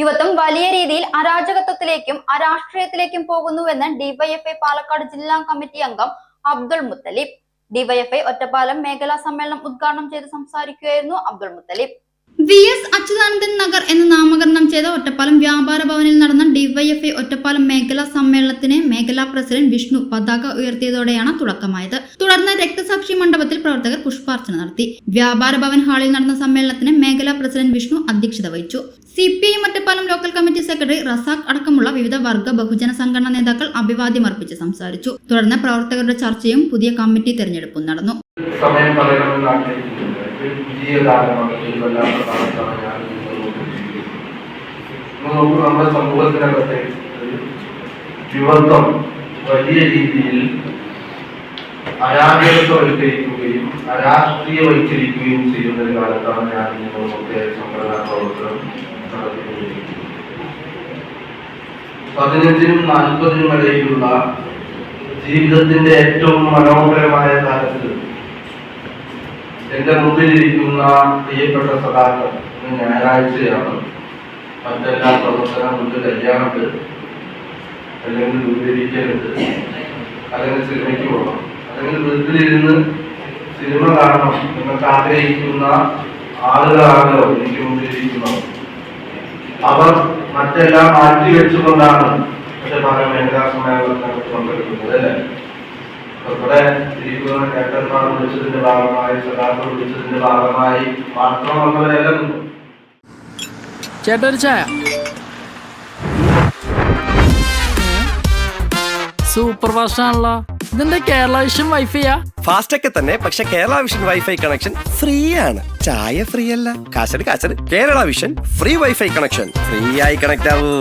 യുവത്വം വലിയ രീതിയിൽ അരാജകത്വത്തിലേക്കും അരാഷ്ട്രീയത്തിലേക്കും പോകുന്നുവെന്ന് ഡിവൈഎഫ്ഐ പാലക്കാട് ജില്ലാ കമ്മിറ്റി അംഗം അബ്ദുൾ മുത്തലിബ്. ഡിവൈഎഫ്ഐ ഒറ്റപ്പാലം മേഖലാ സമ്മേളനം ഉദ്ഘാടനം ചെയ്ത് സംസാരിക്കുകയായിരുന്നു അബ്ദുൾ മുത്തലിബ്. വി എസ് അച്യുതാനന്ദൻ നഗർ എന്ന് നാമകരണം ചെയ്ത ഒറ്റപ്പാലം വ്യാപാര ഭവനിൽ നടന്ന ഡിവൈഎഫ്ഐ ഒറ്റപ്പാലം മേഖലാ സമ്മേളനത്തിന് മേഖലാ പ്രസിഡന്റ് വിഷ്ണു പതാക ഉയർത്തിയതോടെയാണ് തുടക്കമായത്. തുടർന്ന് രക്തസാക്ഷി മണ്ഡപത്തിൽ പ്രവർത്തകർ പുഷ്പാർച്ചന നടത്തി. വ്യാപാര ഭവൻ ഹാളിൽ നടന്ന സമ്മേളനത്തിന് മേഖലാ പ്രസിഡന്റ് വിഷ്ണു അധ്യക്ഷത വഹിച്ചു. C P I Ottapalam local committee secretary Razak അടക്കമുള്ള വിവിധ വർഗ ബഹുജന സംഘടനാ നേതാക്കൾ അഭിവാദ്യം അർപ്പിച്ച് സംസാരിച്ചു. തുടർന്ന് പ്രവർത്തകരുടെ ചർച്ചയും പുതിയ കമ്മിറ്റി തെരഞ്ഞെടുപ്പും നടന്നു. സമയം ഒരു പുതിയ കാലമാണ് ഒരു വല്ലാത്ത കാലത്താണ് ഞാൻ നമ്മുടെ സമൂഹത്തിനകത്തെ യുവത്വം വലിയ രീതിയിൽ അരാജകത്വവൽക്കരിക്കുകയും അരാഷ്ട്രീയവൽക്കരിക്കുകയും ചെയ്യുന്ന ഒരു കാലത്താണ് ഞാൻ നിങ്ങളൊക്കെ സംഘടനാ പ്രവർത്തനം പതിനഞ്ചിനും നാൽപ്പതിനും ഇടയിലുള്ള ജീവിതത്തിന്റെ ഏറ്റവും മനോഹരമായ കാലത്ത് എന്റെ മുമ്പിലിരിക്കുന്ന പ്രിയപ്പെട്ട സദാക്കൾ ഇന്ന് ഞായറാഴ്ചയാണ്. മറ്റെല്ലാ പ്രവർത്തനമുണ്ട് കല്യാണമുണ്ട് അല്ലെങ്കിൽ ഉപയോഗിക്കരുത് അല്ലെങ്കിൽ സിനിമയ്ക്ക് പോകണം. അല്ലെങ്കിൽ വീട്ടിലിരുന്ന് സിനിമ കാണണം നിങ്ങൾക്ക് ആഗ്രഹിക്കുന്ന ആളുകളാണല്ലോ എനിക്ക് മുമ്പിലിരിക്കുന്നത് അവർ മറ്റെല്ലാം മാറ്റിവെച്ചുകൊണ്ടാണ് പക്ഷെ പല മേഖലാ സമ്മേളനത്തിനകത്ത് പങ്കെടുക്കുന്നത് അല്ലേ? ഇവിടെ ഇരിക്കുന്ന നേട്ടന്മാർ വിളിച്ചതിന്റെ ഭാഗമായി സദാക്കൾ വിളിച്ചതിന്റെ ഭാഗമായി മാത്രം വന്നവരെല്ലാം ചേട്ടാ ഒരു ചായ. സൂപ്പർ ഫാസ്റ്റ് ആണല്ലോ ഇതെന്താ കേരള വിഷൻ വൈഫൈയാ ഫാസ്റ്റ് ഒക്കെ തന്നെ പക്ഷെ Kerala vision wifi connection free ആണ് ചായ ഫ്രീ അല്ല കാശട് കാശട് Kerala vision free wifi connection. Free ആയി കണക്ട് ആവൂ.